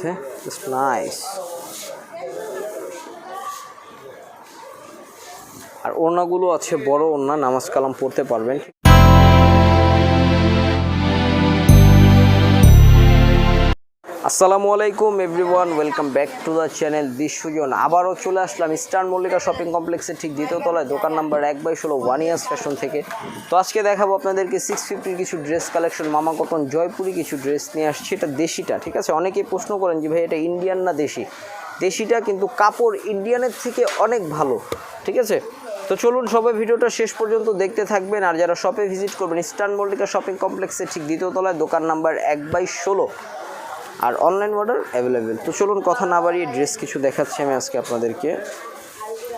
সাথে nice. আর ওড়নাগুলো আছে বড় ওড়না নামাজ কালাম পড়তে পারবেন আসসালামু আলাইকুম everyone welcome back to the channel Bishwajan আবারও চলে আসলাম ইস্টার্ন মল্লিকা শপিং কমপ্লেক্সের ঠিক দ্বিতীয় তলায়, দোকান নাম্বার এক বাই ষোলো ওয়ান ইয়ার্স ফ্যাশন থেকে। তো আজকে দেখাবো আপনাদেরকে সিক্স ফিফটির কিছু ড্রেস কালেকশন মামা কটন জয়পুরি কিছু ড্রেস নিয়ে আসছি, এটা দেশিটা, ঠিক আছে? অনেকেই প্রশ্ন করেন যে, ভাই, এটা ইন্ডিয়ান না দেশি? দেশিটা কিন্তু কাপড় ইন্ডিয়ানের থেকে অনেক ভালো, ঠিক আছে? তো চলুন সবাই ভিডিওটা শেষ পর্যন্ত দেখতে থাকবেন, আর যারা শপে ভিজিট করবেন ইস্টার্ন মল্লিকা শপিং কমপ্লেক্সের ঠিক দ্বিতীয় তলায়, দোকান নাম্বার এক বাই ষোলো। আর অনলাইন অর্ডার অ্যাভেলেবেল তো চলুন কথা না বাড়িয়ে ড্রেস কিছু দেখাচ্ছি আমি আজকে আপনাদেরকে।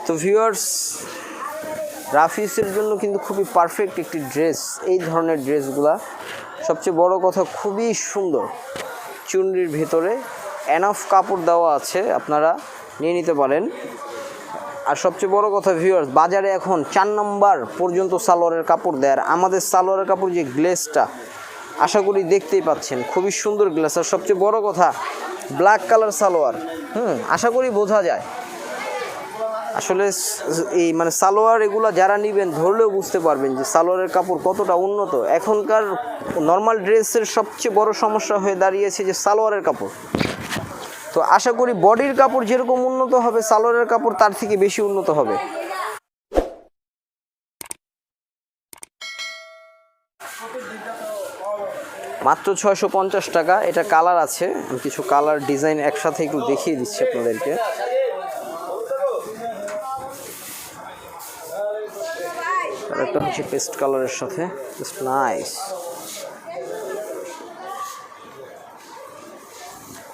তো ভিউয়ার্স রাফিসের জন্য কিন্তু খুবই পারফেক্ট একটি ড্রেস এই ধরনের ড্রেসগুলা সবচেয়ে বড় কথা, খুবই সুন্দর। চুনরির ভেতরে এনাফ কাপড় দেওয়া আছে, আপনারা নিয়ে নিতে পারেন। আর সবচেয়ে বড় কথা ভিউয়ার্স বাজারে এখন চার নম্বর পর্যন্ত সালোয়ারের কাপড় দেয়। আর আমাদের সালোয়ারের কাপড় যে গ্লেসটা আশা করি দেখতেই পাচ্ছেন, খুবই সুন্দর গ্লাস আর সবচেয়ে বড় কথা ব্ল্যাক কালার সালোয়ার। হুম, আশা করি বোঝা যায়। আসলে এই মানে সালোয়ার এগুলো যারা নেবেন, ধরলেও বুঝতে পারবেন যে সালোয়ারের কাপড় কতটা উন্নত। এখনকার নর্মাল ড্রেসের সবচেয়ে বড় সমস্যা হয়ে দাঁড়িয়েছে যে সালোয়ারের কাপড়। তো আশা করি বডির কাপড় যেরকম উন্নত হবে, সালোয়ারের কাপড় তার থেকে বেশি উন্নত হবে। মাত্র ছয়শো পঞ্চাশ টাকা। এটা কালার আছে। আমি কিছু কালার ডিজাইন একসাথে একটু দেখিয়ে দিচ্ছি আপনাদেরকে। একটা হচ্ছে পেস্ট কালারের সাথে। নাইস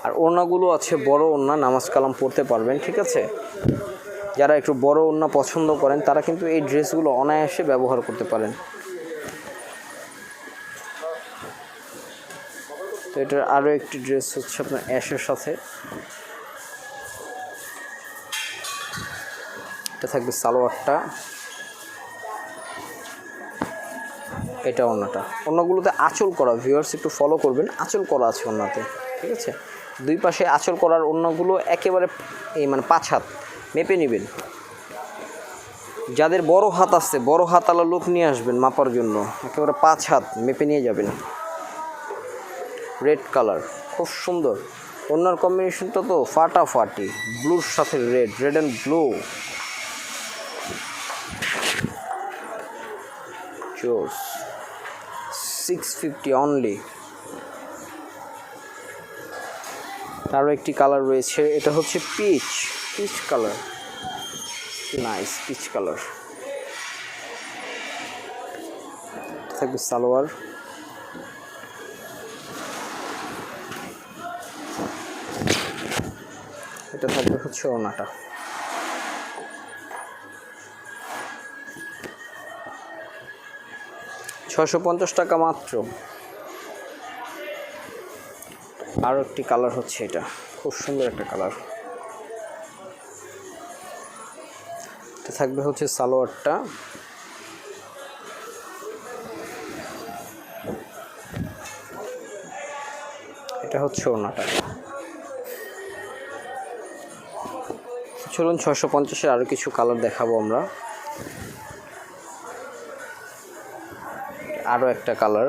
আর ওড়নাগুলো আছে বড় ওড়না, নামাজ কালাম পড়তে পারবেন, ঠিক আছে? যারা একটু বড় ওড়না পছন্দ করেন, তারা কিন্তু এই ড্রেসগুলো অনায়াসে ব্যবহার করতে পারেন। এটার আরও একটি ড্রেস হচ্ছে আপনার অ্যাশের সাথে। এটা থাকবে সালোয়ারটা। এটা অন্যটা অন্যগুলোতে আঁচল করা ভিউয়ার্স একটু ফলো করবেন। আঁচল করা আছে অন্যতে ঠিক আছে? দুই পাশে আঁচল করার অন্যগুলো একেবারে এই মানে পাঁচ হাত, মেপে নেবেন। যাদের বড় হাত আছে, বড় হাতালা লোক নিয়ে আসবেন মাপার জন্য, একেবারে পাঁচ হাত মেপে নিয়ে যাবেন। রেড কালার খুব সুন্দর। ওনার কম্বিনেশনটা তো ফাটাফাটি ব্লুর সাথে রেড রেড অ্যান্ড ব্লু চোর্স সিক্স ফিফটি অনলি আরও একটি কালার রয়েছে, এটা হচ্ছে peach peach colour nice peach colour থাকবে সালোয়ার। এটা থাকবে হচ্ছে ওনাটা। ছশো পঞ্চাশ টাকা মাত্র। আরও একটি কালার হচ্ছে এটা। খুব সুন্দর একটা কালার। এটা থাকবে হচ্ছে সালোয়ারটা। এটা হচ্ছে ওনাটা। চলুন ছশো পঞ্চাশের আরও কিছু কালার দেখাবো আমরা। আরও একটা কালার।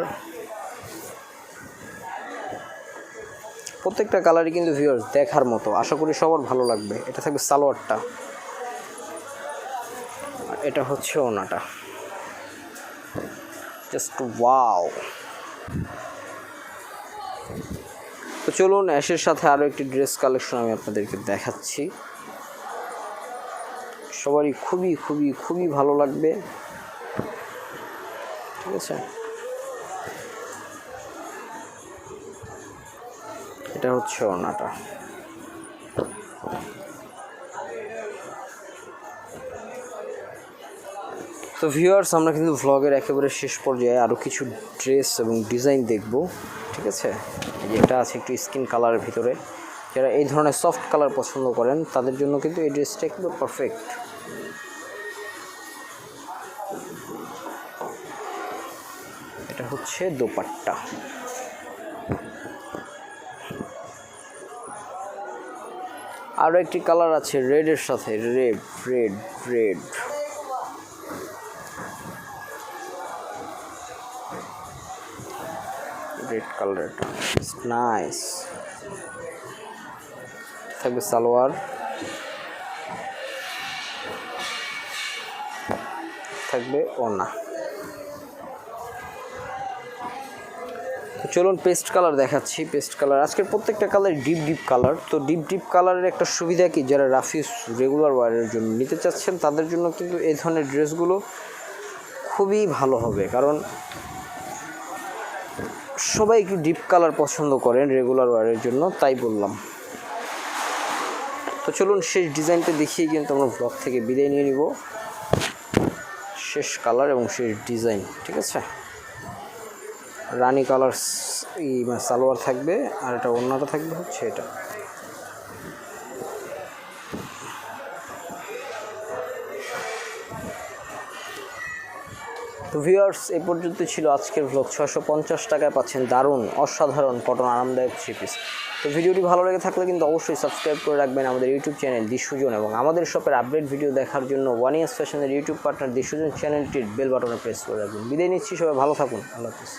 প্রত্যেকটা কালারই কিন্তু ভিউয়ার্স দেখার মতো। আশা করি সবার ভালো লাগবে। এটা থাকবে সালোয়ারটা। এটা হচ্ছে ওনাটা। জাস্ট ওয়াও তো চলুন অ্যাশের সাথে আরও একটি ড্রেস কালেকশন আমি আপনাদেরকে দেখাচ্ছি। সবারই খুবই খুবই খুবই ভালো লাগবে। ঠিক আছে? এটা হচ্ছে ওনাটা তো ভিউয়ার্স আমরা কিন্তু ভ্লগের একেবারে শেষ পর্যায়ে আরও কিছু ড্রেস এবং ডিজাইন দেখব, ঠিক আছে? যেটা আছে একটু স্কিন কালারের ভিতরে। যারা এই ধরনের সফট কালার পছন্দ করেন, তাদের জন্য কিন্তু এই ড্রেসটা একদম পারফেক্ট এটা হচ্ছে দোপাট্টা। আরও একটি কালার আছে রেডের সাথে, red red red. Red colour nice থাকবে সালোয়ার। থাকবে ওনা চলুন পেস্ট কালার দেখাচ্ছি পেস্ট কালার আজকের প্রত্যেকটা কালার ডিপ ডিপ কালার তো ডিপ ডিপ কালারের একটা সুবিধা কি? যারা রাফিস রেগুলার ওয়ারের জন্য নিতে চাচ্ছেন, তাদের জন্য কিন্তু এই ধরনের ড্রেসগুলো খুবই ভালো হবে। কারণ সবাই একটু ডিপ কালার পছন্দ করেন রেগুলার ওয়ারের জন্য, তাই বললাম। তো চলুন শেষ ডিজাইনটা দেখিয়ে কিন্তু আমরা ব্লগ থেকে বিদায় নিয়ে নিব। শেষ কালার এবং শেষ ডিজাইন ঠিক আছে? রানি কালার এই মানে সালোয়ার থাকবে, আর এটা অন্যটা থাকবে হচ্ছে এটা। তো ভিউয়ার্স এই পর্যন্ত ছিল আজকের ব্লগ ছশো পঞ্চাশ টাকায় পাচ্ছেন দারুণ, অসাধারণ কটন আরামদায়ক থ্রি পিস তো ভিডিওটি ভালো লেগে থাকলে কিন্তু অবশ্যই সাবস্ক্রাইব করে রাখবেন আমাদের ইউটিউব চ্যানেল দিশুজন এবং আমাদের শপের আপডেট ভিডিও দেখার জন্য ওয়ান ইয়ার্স ফ্যাশনের ইউটিউব পার্টনার দিশুজন চ্যানেলটির বেল বাটনে প্রেস করে রাখবেন। বিদায় নিচ্ছি, সবাই ভালো থাকুন। আল্লাহ হাফিজ।